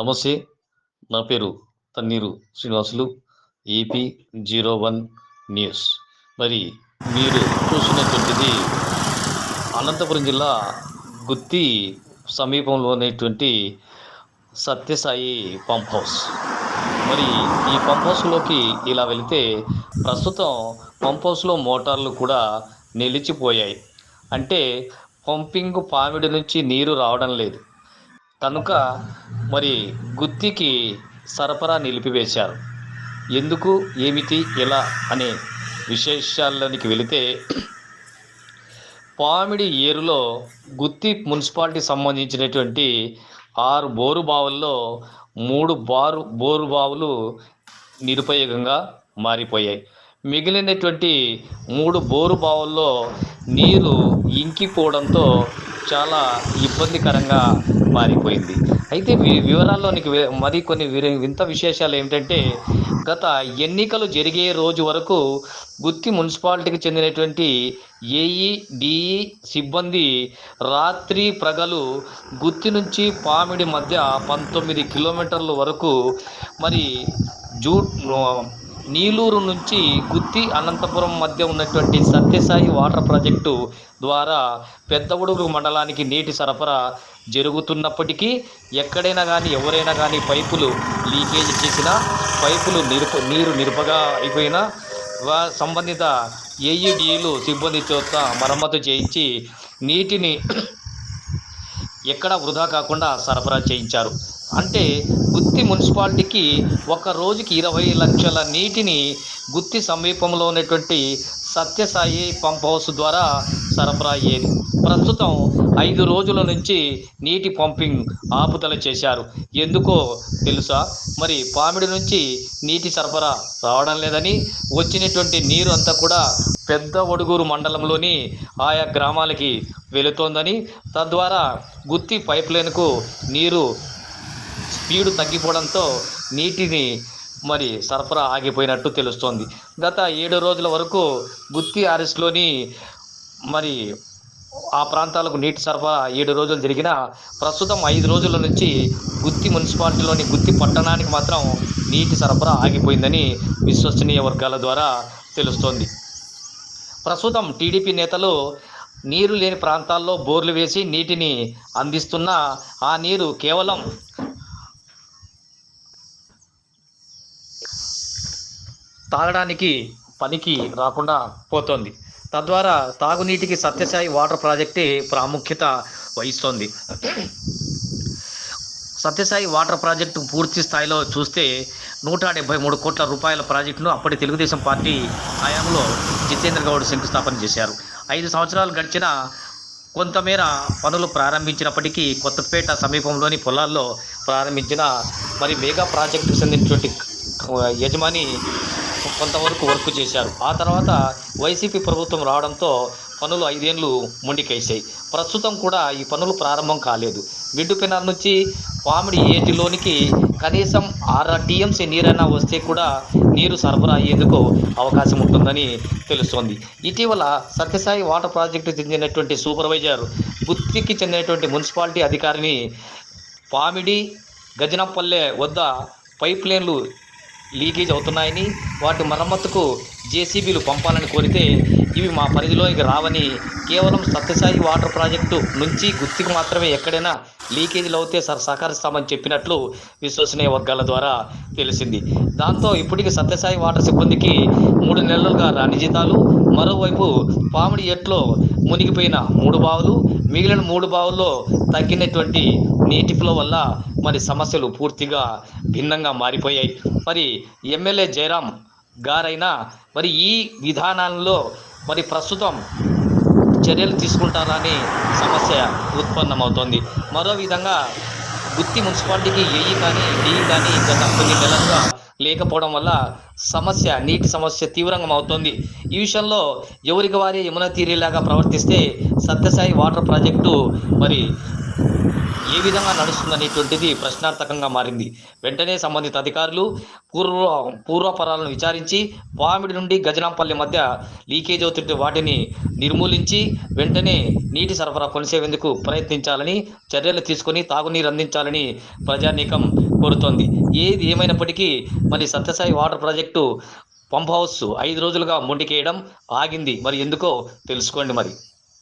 నమస్తే నా పేరు Tanneeru Srinivasulu AP zero one news. మరి మీరు చూసినటువంటిది అనంతపురం జిల్లా గుత్తి సమీపంలో ఉన్నటువంటి సత్యసాయి పంప్ హౌస్. మరి ఈ పంప్ హౌస్లోకి ఇలా వెళితే ప్రస్తుతం పంప్ హౌస్లో మోటార్లు కూడా నిలిచిపోయాయి. అంటే పంపింగ్ పామిడి నుంచి నీరు రావడం లేదు. కనుక మరి గుత్తికి సరఫరా నిలిపివేశారు. ఎందుకు ఏమిటి ఎలా అనే విశేషాల్లోనికి వెళితే పామిడి ఏరులో గుత్తి మున్సిపాలిటీ సంబంధించినటువంటి ఆరు బోరు బావుల్లో మూడు బారు బోరు బావులు నిరుపయోగంగా మారిపోయాయి. మిగిలినటువంటి మూడు బోరు బావుల్లో నీరు ఇంకిపోవడంతో చాలా ఇబ్బందికరంగా మారిపోయింది. అయితే వి- వివరాల్లోనికి మరి కొన్ని వింత విశేషాలు ఏమిటంటే గత ఎన్నికలు జరిగే రోజు వరకు గుత్తి మున్సిపాలిటీకి చెందినటువంటి ఏఈ డిఈ సిబ్బంది రాత్రి ప్రగలు గుత్తి నుంచి పామిడి మధ్య పంతొమ్మిది కిలోమీటర్ల వరకు మరి జూ నీలూరు నుంచి గుత్తి అనంతపురం మధ్య ఉన్నటువంటి సత్యసాయి వాటర్ ప్రాజెక్టు ద్వారా పెద్దవుడుగు మండలానికి నీటి సరఫరా జరుగుతున్నప్పటికీ ఎక్కడైనా కానీ ఎవరైనా కానీ పైపులు లీకేజ్ చేసినా పైపులు నిరుప నీరు నిరుపగా అయిపోయినా వా సంబంధిత ఏఈడీలు సిబ్బంది చేత మరమ్మతు చేయించి నీటిని ఎక్కడా వృధా కాకుండా సరఫరా చేయించారు. అంటే గుత్తి మున్సిపాలిటీకి ఒక రోజుకి ఇరవై లక్షల నీటిని గుత్తి సమీపంలో ఉన్నటువంటి సత్యసాయి పంప్ హౌస్ ద్వారా సరఫరా అయ్యేది. ప్రస్తుతం ఐదు రోజుల నుంచి నీటి పంపింగ్ ఆపుదల చేశారు. ఎందుకో తెలుసా? మరి పామిడి నుంచి నీటి సరఫరా రావడం లేదని వచ్చినటువంటి నీరు అంతా కూడా పెద్ద ఒడుగూరు మండలంలోని ఆయా గ్రామాలకి వెళుతోందని తద్వారా గుత్తి పైప్ లైన్కు నీరు స్పీడు తగ్గిపోవడంతో నీటిని మరి సరఫరా ఆగిపోయినట్టు తెలుస్తోంది. గత ఏడు రోజుల వరకు గుత్తి ఆర్ఎస్లోని మరి ఆ ప్రాంతాలకు నీటి సరఫరా ఏడు రోజులు జరిగిన ప్రస్తుతం ఐదు రోజుల నుంచి గుత్తి మున్సిపాలిటీలోని గుత్తి పట్టణానికి మాత్రం నీటి సరఫరా ఆగిపోయిందని విశ్వసనీయ వర్గాల ద్వారా తెలుస్తోంది. ప్రస్తుతం టీడీపీ నేతలు నీరు లేని ప్రాంతాల్లో బోర్లు వేసి నీటిని అందిస్తున్నా ఆ నీరు కేవలం తాగడానికి పనికి రాకుండా పోతోంది. తద్వారా తాగునీటికి సత్యసాయి వాటర్ ప్రాజెక్టే ప్రాముఖ్యత వహిస్తోంది. సత్యసాయి వాటర్ ప్రాజెక్టు పూర్తి స్థాయిలో చూస్తే నూట డెబ్బై మూడు కోట్ల రూపాయల ప్రాజెక్టును అప్పటి తెలుగుదేశం పార్టీ హయాంలో జితేంద్ర గౌడ్ శంకుస్థాపన చేశారు. ఐదు సంవత్సరాలు గడిచిన కొంతమేర పనులు ప్రారంభించినప్పటికీ కొత్తపేట సమీపంలోని పొలాల్లో ప్రారంభించిన మరి మెగా ప్రాజెక్టుకు చెందినటువంటి యజమాని కొంతవరకు వర్క్ చేశారు. ఆ తర్వాత వైసీపీ ప్రభుత్వం రావడంతో పనులు ఐదేళ్ళు ముండికేసాయి ప్రస్తుతం కూడా ఈ పనులు ప్రారంభం కాలేదు. మిడ్డుపెనార్ నుంచి పామిడి ఏటిలోనికి కనీసం ఆరు టీఎంసీ నీరైనా వస్తే కూడా నీరు సరఫరా అయ్యేందుకు అవకాశం ఉంటుందని తెలుస్తోంది. ఇటీవల సత్యసాయి వాటర్ ప్రాజెక్టు చెందినటువంటి సూపర్వైజర్ గుత్తికి చెందినటువంటి మున్సిపాలిటీ అధికారిని పామిడి గజనంపల్లె వద్ద పైప్ లైన్లు లీకేజ్ అవుతున్నాయని వాటి మరమ్మతుకు జేసీబీలు పంపాలని కోరితే ఇవి మా పరిధిలోకి రావని కేవలం సత్యసాయి వాటర్ ప్రాజెక్టు నుంచి గుత్తికి మాత్రమే ఎక్కడైనా లీకేజీలు అవుతే సార్ సహకరిస్తామని చెప్పినట్లు విశ్వసనీయ వర్గాల ద్వారా తెలిసింది. దాంతో ఇప్పటికి సత్యసాయి వాటర్ సిబ్బందికి మూడు నెలలుగా రాని జీతాలు మరోవైపు పామిడి ఎట్లో మునిగిపోయిన మూడు బావులు మిగిలిన మూడు బావుల్లో తగ్గినటువంటి నీటి ఫ్లో వల్ల మరి సమస్యలు పూర్తిగా భిన్నంగా మారిపోయాయి. మరి ఎమ్మెల్యే జయరాం గారైనా మరి ఈ విధానాల్లో మరి ప్రస్తుతం చర్యలు తీసుకుంటారని సమస్య ఉత్పన్నమవుతోంది. మరో విధంగా గుత్తి మున్సిపాలిటీకి ఏఈ కానీ డిఈ కానీ గత కొన్ని నెలలుగా లేకపోవడం వల్ల సమస్య నీటి సమస్య తీవ్రంగా అవుతోంది. ఈ విషయంలో ఎవరికి వారి యమున తీరేలాగా ప్రవర్తిస్తే సత్యసాయి వాటర్ ప్రాజెక్టు మరి ఏ విధంగా నడుస్తుందనేటువంటిది ప్రశ్నార్థకంగా మారింది. వెంటనే సంబంధిత అధికారులు పూర్వ పూర్వపరాలను విచారించి పామిడి నుండి గజనాంపల్లి మధ్య లీకేజ్ అవుతుంటే వాటిని నిర్మూలించి వెంటనే నీటి సరఫరా కొనసేందుకు ప్రయత్నించాలని చర్యలు తీసుకొని తాగునీరు అందించాలని ప్రజానీకం కోరుతోంది. ఏది ఏమైనప్పటికీ మరి Satyasai water project pump house ఐదు రోజులుగా మొండికేయడం ఆగింది. మరి ఎందుకో తెలుసుకోండి మరి.